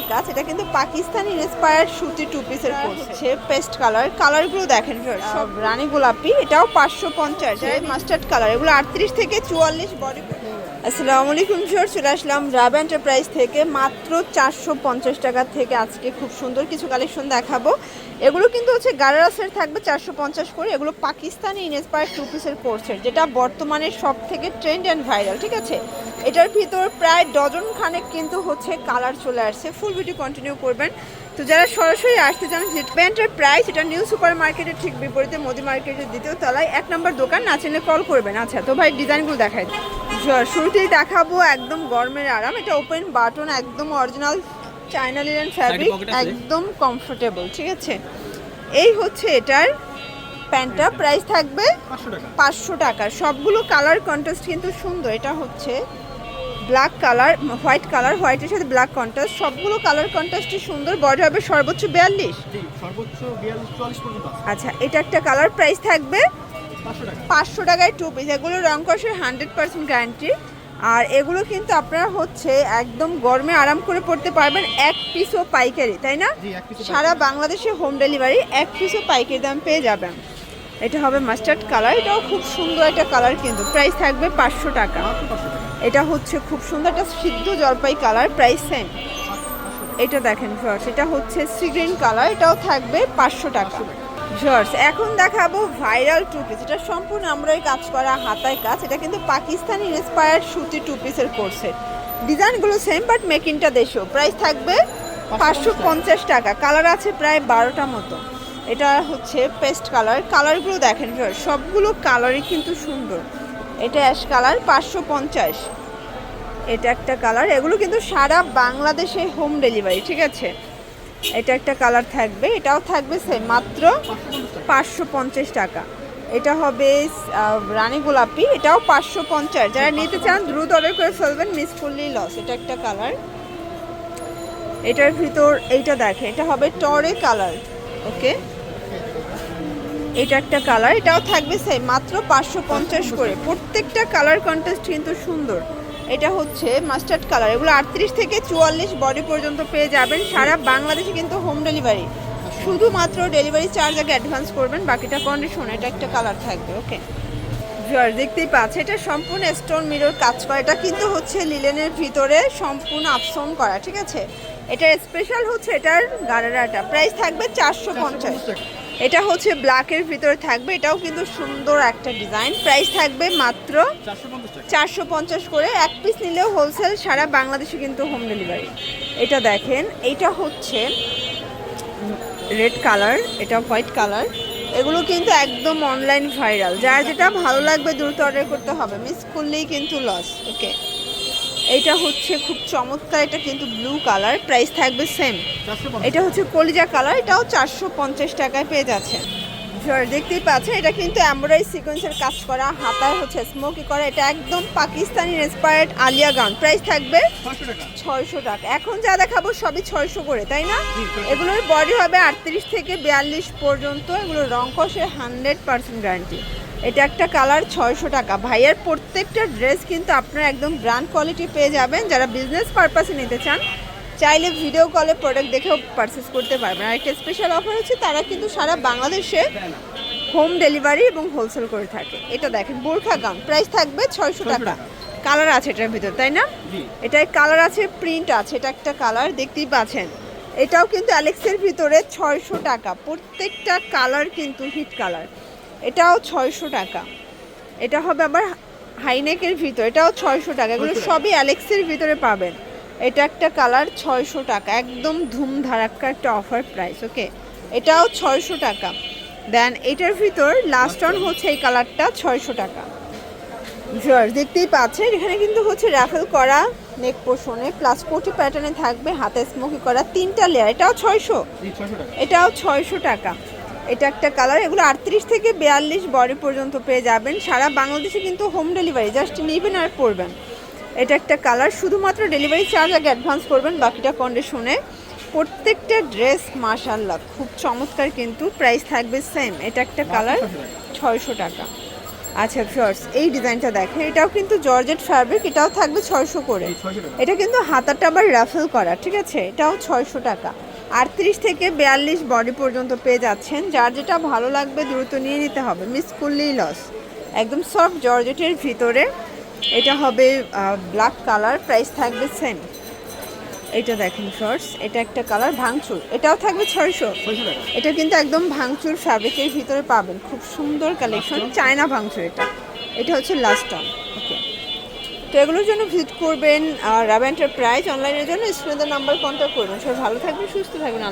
হাতায় কাজ এটা কিন্তু পাকিস্তানি ইন্সপায়ার্ড সুতি টু পিসের হচ্ছে পেস্ট কালার কালারগুলো দেখেন সব রানী গোলাপি এটাও পাঁচশো পঞ্চাশ মাস্টার্ড কালার এগুলো আটত্রিশ থেকে চুয়াল্লিশ বডি আসসালামু আলাইকুম স্যার চলে আসলাম রাব এন্টারপ্রাইজ থেকে মাত্র চারশো পঞ্চাশ টাকা থেকে আজকে খুব সুন্দর কিছু কালেকশন দেখাবো। এগুলো কিন্তু হচ্ছে গারারাসের থাকবে চারশো পঞ্চাশ করে এগুলো পাকিস্তানি ইনস্পায়ার টু পিসের কোর্সের যেটা বর্তমানে সব থেকে ট্রেন্ড অ্যান্ড ভাইরাল ঠিক আছে? এটার ভিতর প্রায় ডজন খানেক কিন্তু হচ্ছে কালার চলে আসছে ফুল ভিডিও কন্টিনিউ করবেন। তো যারা সরাসরি আসতে চান যে প্যান্টের প্রাইস এটা নিউ সুপার মার্কেটের ঠিক বিপরীতে মোদি মার্কেটের দ্বিতীয় তলায় এক নম্বর দোকান না চেনে কল করবেন। আচ্ছা তো ভাই ডিজাইনগুলো দেখাই। জ- শুরুতেই দেখাবো একদম গরমের আরাম। এটা ওপেন বাটন একদম অরিজিনাল চাইনা লিলেন ফ্যাব্রিক একদম কমফোর্টেবল ঠিক আছে? এই হচ্ছে এটার প্যান্টটা। প্রাইস থাকবে পাঁচশো টাকা। সবগুলো কালার কন্ট্রাস্ট কিন্তু সুন্দর। এটা হচ্ছে ব্ল্যাক কালার হোয়াইট কালার হোয়াইটের সাথে ব্ল্যাক কন্ট্রাস্ট। সবগুলো কালার কন্ট্রাস্টই সুন্দর বডি হবে সর্বোচ্চ বিয়াল্লিশ। আচ্ছা এটা একটা কালার প্রাইস থাকবে পাঁচশো টাকায় টু পিস এগুলো রং কষের হান্ড্রেড পার্সেন্ট গ্যারান্টি আর এগুলো কিন্তু আপনারা হচ্ছে একদম গরমে আরাম করে পড়তে পারবেন এক পিসও পাইকারি তাই না? সারা বাংলাদেশে হোম ডেলিভারি এক পিসও পাইকারি দাম পেয়ে যাবেন। এটা হবে মাস্টার্ড কালার এটাও খুব সুন্দর একটা কালার কিন্তু। প্রাইস থাকবে পাঁচশো টাকা। এটা হচ্ছে খুব সুন্দর একটা সিদ্ধ জলপাই কালার, প্রাইস সেম এটা দেখেন ভিউয়ার্স এটা হচ্ছে সি গ্রিন কালার এটাও থাকবে পাঁচশো টাকা। ভিউয়ার্স এখন দেখাবো ভাইরাল টু পিস এটা সম্পূর্ণ আমরাই কাজ করা, হাতায় কাজ। এটা কিন্তু পাকিস্তানি ইন্সপায়ার্ড সুতি টু পিসের কোর্সের ডিজাইনগুলো সেম বাট মেকিংটা দেশও প্রাইস থাকবে পাঁচশো পঞ্চাশ টাকা। কালার আছে প্রায় বারোটা মতো। এটা হচ্ছে পেস্ট কালার কালারগুলো দেখেন সবগুলো কালারই কিন্তু সুন্দর। এটা অ্যাশ কালার পাঁচশো পঞ্চাশ। এটা একটা কালার এগুলো কিন্তু সারা বাংলাদেশে হোম ডেলিভারি ঠিক আছে? এটা একটা কালার থাকবে, এটাও থাকবে সেম মাত্র পাঁচশো পঞ্চাশ টাকা। এটা হবে রানী গোলাপি, এটাও পাঁচশো পঞ্চাশ। যারা নিতে চান, দ্রুত অর্ডার করে ফেলবেন মিস ফুললি লস এটা একটা কালার এটার ভিতর, এইটা দেখে এটা হবে টরে কালার ওকে এটা একটা কালার এটাও থাকবে সেম মাত্র পাঁচশো পঞ্চাশ করে। প্রত্যেকটা কালার কন্টেস্ট কিন্তু সুন্দর। এটা হচ্ছে মাস্টার্ড কালার এগুলো আটত্রিশ থেকে চুয়াল্লিশ বডি পর্যন্ত পেয়ে যাবেন। সারা বাংলাদেশে কিন্তু হোম ডেলিভারি শুধুমাত্র ডেলিভারি চার্জ আগে অ্যাডভান্স করবেন বাকিটা কন্ডিশন এটা একটা কালার থাকবে ওকে ভিউয়ার দেখতেই পাচ্ছে এটা সম্পূর্ণ স্টোন মিরর কাজ করা। এটা কিন্তু হচ্ছে লিলেনের ভিতরে সম্পূর্ণ আপসন করা ঠিক আছে? এটা স্পেশাল হচ্ছে এটার গারারাটা। প্রাইস থাকবে চারশো পঞ্চাশ। এটা হচ্ছে ব্ল্যাকের ভিতরে থাকবে, এটাও কিন্তু সুন্দর একটা ডিজাইন প্রাইস থাকবে মাত্র চারশো পঞ্চাশ করে। এক পিস নিলেও হোলসেল সারা বাংলাদেশে কিন্তু হোম ডেলিভারি এটা দেখেন, এটা হচ্ছে রেড কালার এটা হোয়াইট কালার এগুলো কিন্তু একদম অনলাইন ভাইরাল যার যেটা ভালো লাগবে দ্রুত অর্ডার করতে হবে। মিস করলেই কিন্তু লস ওকে এটা হচ্ছে খুব চমৎকার এটা কিন্তু ব্লু কালার প্রাইস থাকবে সেম এটা হচ্ছে কলিজা কালার এটাও চারশো পঞ্চাশ টাকায় পেয়ে যাচ্ছেন। দেখতেই পাচ্ছেন এটা কিন্তু এমব্রয়ডারি সিকোয়েন্সের কাজ করা হাতায় হচ্ছে স্মোকি করা এটা একদম Pakistani inspired Alia gown. Price থাকবে ছয়শো টাকা। এখন যা দেখাবো সবই ছয়শো করে তাই না? এগুলোর বডি হবে আটত্রিশ থেকে বিয়াল্লিশ পর্যন্ত এগুলো রং কষে হান্ড্রেড পার্সেন্ট গ্যারান্টি এটা একটা কালার ছয়শো টাকা। ভাইয়ের প্রত্যেকটা ড্রেস কিন্তু আপনারা একদম ব্র্যান্ড কোয়ালিটি পেয়ে যাবেন। যারা বিজনেস পারপাসে নিতে চান চাইলে ভিডিও কলে প্রোডাক্ট দেখেও পারচেস করতে পারবেন। আর একটা স্পেশাল অফার হচ্ছে তারা কিন্তু সারা বাংলাদেশে হোম ডেলিভারি এবং হোলসেল করে থাকে। এটা দেখেন বোরখা গাউন প্রাইস থাকবে ছয়শো টাকা। কালার আছে এটার ভিতর তাই না? এটায় কালার আছে প্রিন্ট আছে এটা একটা কালার দেখতেই পাচ্ছেন। এটাও কিন্তু অ্যালেক্সের ভিতরে ছয়শো টাকা। প্রত্যেকটা কালার কিন্তু হিট কালার এটাও ছয়শো টাকা। এটা হবে আবার হাইনেকের ভিতর এটাও ছয়শো টাকা। এগুলো সবই অ্যালেক্সের ভিতরে পাবেন। এটা একটা কালার ছয়শো টাকা একদম ধুম ধারাক্কা একটা অফার প্রাইস ওকে? এটাও ছয়শো টাকা। দেন এটার ভিতর লাস্ট অন হচ্ছে এই কালারটা ছয়শো টাকা। ভিউয়ার্স দেখতেই পাচ্ছেন এখানে কিন্তু হচ্ছে রাফেল করা নেক পোষণে প্লাস কোটি প্যাটার্নে থাকবে হাতে স্মোকি করা তিনটা লেয়ার এটাও ছয়শো। এটাও ছয়শো টাকা। এটা একটা কালার এগুলো আটত্রিশ থেকে বিয়াল্লিশ বডি পর্যন্ত পেয়ে যাবেন। সারা বাংলাদেশে কিন্তু হোম ডেলিভারি জাস্ট নেবেন আর পড়বেন এটা একটা কালার শুধুমাত্র ডেলিভারি চার্জ আগে অ্যাডভান্স করবেন বাকিটা কন্ডিশনে প্রত্যেকটা ড্রেস মাশাল্লাহ খুব চমৎকার কিন্তু প্রাইস থাকবে সেম এটা একটা কালার ছয়শো টাকা। আচ্ছা ফিওর্স এই ডিজাইনটা দেখেন এটাও কিন্তু জর্জেট ফ্যাব্রিক এটাও থাকবে ছয়শো করে। এটা কিন্তু হাতাটা আবার রাফেল করা ঠিক আছে? এটাও ছয়শো টাকা। আটত্রিশ থেকে বিয়াল্লিশ বডি পর্যন্ত পেয়ে যাচ্ছেন যার যেটা ভালো লাগবে দ্রুত নিয়ে নিতে হবে। মিস করলেই লস একদম সফট জর্জেটের ভিতরে। এটা হবে ব্ল্যাক কালার প্রাইস থাকবে সেম এটা দেখেন শর্টস এটা একটা কালার ভাঙচুর। এটাও থাকবে ছয়শো। এটা কিন্তু একদম ভাঙচুর ফ্যাব্রিকের ভিতরে পাবেন। খুব সুন্দর কালেকশন চায়না ভাঙচুর এটা। এটা হচ্ছে লাস্ট ওকে তো এগুলোর জন্য ভিজিট করবেন, আর রাব এন্টারপ্রাইজ অনলাইনের জন্য স্টুডেন্টদের নাম্বার কন্ট্যাক্ট করবেন। সবাই ভালো থাকবেন, সুস্থ থাকবেন